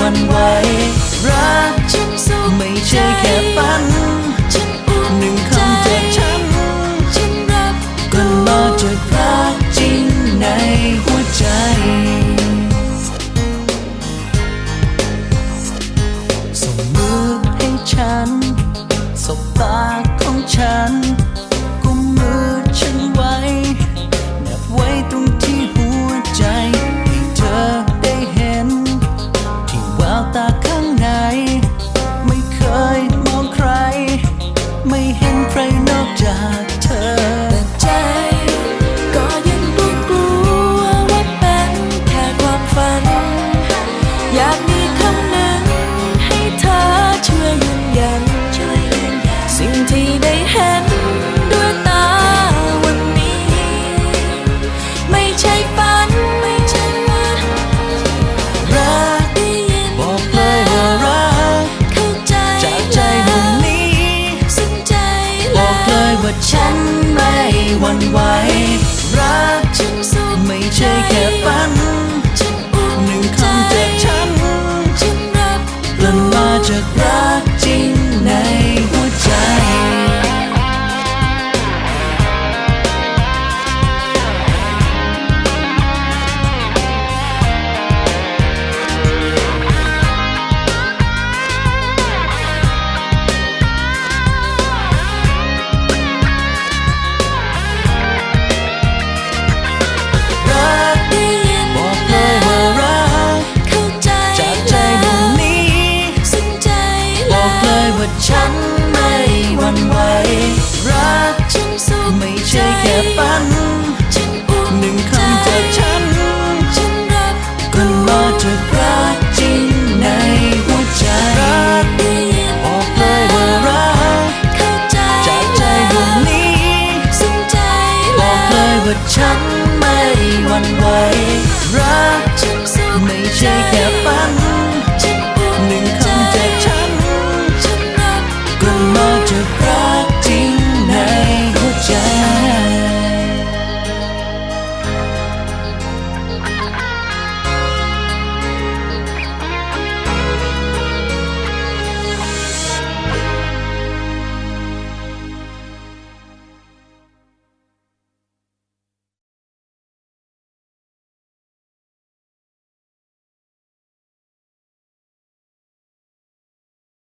วันไหวรักฉันสุขไม่ใช่แค่ฝันฉันอุ่นหนึ่งใจคำจากฉัน ฉันรับก็มาจากรักจริงในหัวใจ ส่งมือให้ฉันสบตาของฉัน หวั่นไหวรักฉันสุขไม่ใช่แค่ฝันฉันอุ่นหนึ่งใจคำจากฉันฉันรับกลั่นมาจากรัก ว่าฉันไม่หวั่นไหวรักฉันสุขไม่ใช่แค่ฝันฉันอุ่นหนึ่งคำจากฉัน ฉันรับก็มาจากรักจริงในหัวใจรักบอกเลยว่ารักเข้าใจจากใจดวงนี้ซึ้งใจบอกเลยว่าฉันไม่วันไหว